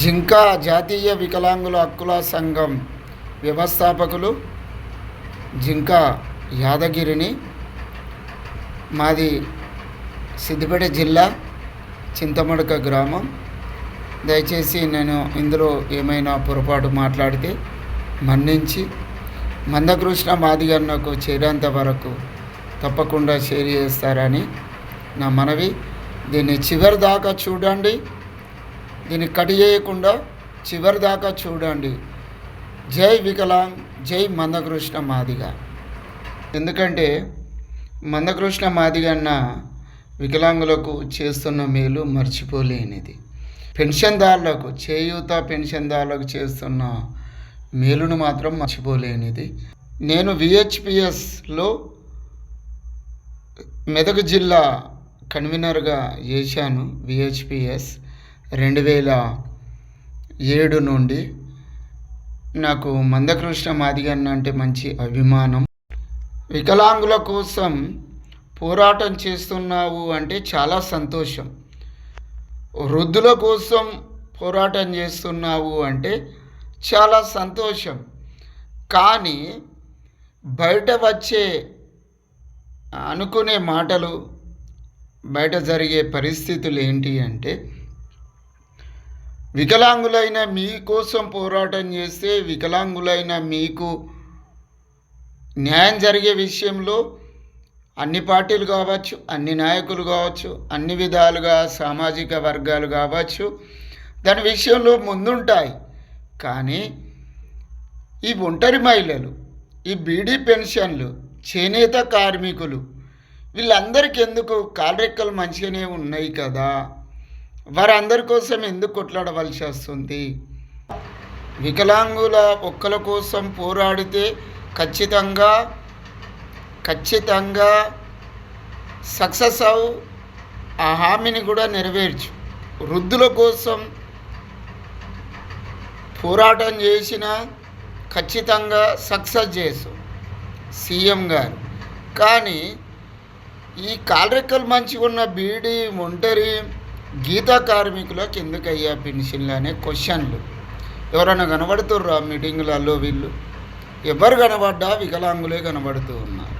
జింకా జాతీయ వికలాంగుల హక్కుల సంఘం వ్యవస్థాపకులు జింకా యాదగిరిని మాది సిద్దిపేట జిల్లా చింతమడక గ్రామం. దయచేసి నేను ఇందులో ఏమైనా పొరపాటు మాట్లాడితే మన్నించి మందకృష్ణ మాదిగన్నకు చేరేంత వరకు తప్పకుండా షేర్ చేస్తారని నా మనవి. దీన్ని చివరి దాకా చూడండి. దీన్ని కట్ చేయకుండా చివరి దాకా చూడండి. జై వికలాంగ్ జై మందకృష్ణ మాదిగ. ఎందుకంటే మందకృష్ణ మాదిగ అన్న వికలాంగులకు చేస్తున్న మేలు మర్చిపోలేనిది. పెన్షన్దారులకు చేయూత పెన్షన్దారులకు చేస్తున్న మేలును మాత్రం మర్చిపోలేనిది. నేను విహెచ్పిఎస్లో మెదక్ జిల్లా కన్వీనర్గా చేశాను విహెచ్పిఎస్. రెండు వేల ఏడు నుండి నాకు మందకృష్ణ మాదిగన్న అంటే మంచి అభిమానం. వికలాంగుల కోసం పోరాటం చేస్తున్నావు అంటే చాలా సంతోషం. వృద్ధుల కోసం పోరాటం చేస్తున్నావు అంటే చాలా సంతోషం. కానీ బయట వచ్చే అనుకునే మాటలు బయట జరిగే పరిస్థితులు ఏంటి అంటే వికలాంగులైన మీకోసం పోరాటం చేస్తే వికలాంగులైన మీకు న్యాయం జరిగే విషయంలో అన్ని పార్టీలు కావచ్చు అన్ని నాయకులు కావచ్చు అన్ని విధాలుగా సామాజిక వర్గాలు కావచ్చు దాని విషయంలో ముందుంటాయి. కానీ ఈ ఒంటరి మహిళలు ఈ బీడీ పెన్షన్లు చేనేత కార్మికులు వీళ్ళందరికీ ఎందుకు కాలరెక్కలు మంచిగానే ఉన్నాయి కదా? వారందరి కోసం ఎందుకు కొట్లాడవలసి వస్తుంది? వికలాంగుల ఒక్కల కోసం పోరాడితే ఖచ్చితంగా ఖచ్చితంగా సక్సెస్ అవు ఆ హామీని కూడా నెరవేర్చు. వృద్ధుల కోసం పోరాటం చేసిన ఖచ్చితంగా సక్సెస్ చేసు సీఎం గారు. కానీ ఈ కాలరెక్కలు మంచిగా ఉన్న బీడీ ఒంటరి గీతా కార్మికులకు ఎందుకు అయ్యా పెన్షన్లు అనే క్వశ్చన్లు. ఎవరైనా కనబడుతుర్రా మీటింగులలో వీళ్ళు? ఎవరు కనబడ్డా వికలాంగులే కనబడుతూ ఉన్నారు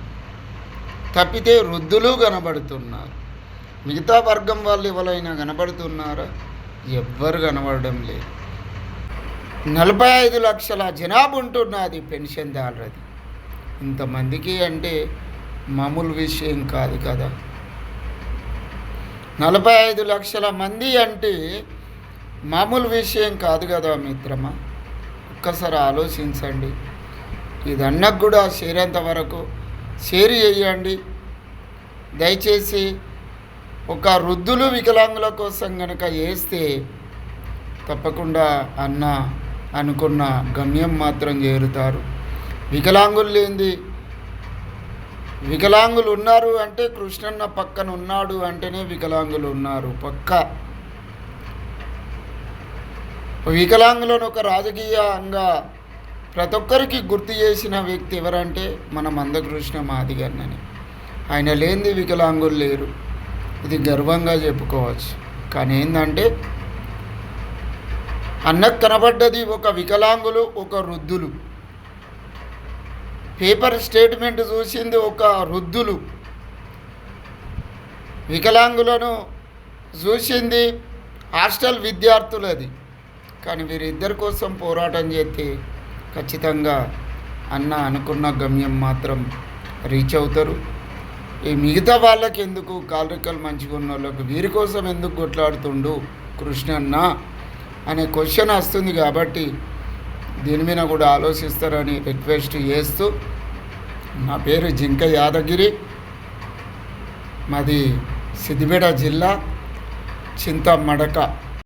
తప్పితే వృద్ధులు కనబడుతున్నారు. మిగతా వర్గం వాళ్ళు ఎవరైనా కనబడుతున్నారా? ఎవ్వరు కనబడడం లేదు. నలభై ఐదు లక్షల జనాభా ఉంటున్నది పెన్షన్దారులది. ఇంతమందికి అంటే మామూలు విషయం కాదు కదా. నలభై ఐదు లక్షల మంది అంటే మామూలు విషయం కాదు కదా మిత్రమా? ఒక్కసారి ఆలోచించండి. ఇది కూడా చేరేంత వరకు షేర్ చేయండి దయచేసి ఒక వృద్ధులు వికలాంగుల కోసం కనుక వేస్తే తప్పకుండా అన్న అనుకున్న గమ్యం మాత్రం చేరుతారు. వికలాంగులు లేనిది వికలాంగులు ఉన్నారు అంటే కృష్ణన్న పక్కన ఉన్నాడు అంటేనే వికలాంగులు ఉన్నారు పక్క. వికలాంగులను ఒక రాజకీయంగా ప్రతి ఒక్కరికి గుర్తు చేసిన వ్యక్తి ఎవరంటే మన మందకృష్ణ మాదిగన్నని. ఆయన లేనిది వికలాంగులు లేరు. ఇది గర్వంగా చెప్పుకోవచ్చు. కానీ ఏంటంటే అన్నకు కనబడ్డది ఒక వికలాంగులు ఒక వృద్ధులు. పేపర్ స్టేట్మెంట్ చూసింది ఒక వృద్ధులు. వికలాంగులను చూసింది హాస్టల్ విద్యార్థులది. కానీ వీరిద్దరి కోసం పోరాటం చేస్తే ఖచ్చితంగా అన్న అనుకున్న గమ్యం మాత్రం రీచ్ అవుతారు. ఈ మిగతా వాళ్ళకి ఎందుకు? కాలరికలు మంచిగా ఉన్న వాళ్ళకి వీరి కోసం ఎందుకు కొట్లాడుతుండు కృష్ణన్న అనే క్వశ్చన్ వస్తుంది కాబట్టి దీని మీద కూడా ఆలోచిస్తారని రిక్వెస్ట్ చేస్తూ నా పేరు జింక యాదగిరి. మాది సిద్దిపేట జిల్లా చింతమడక.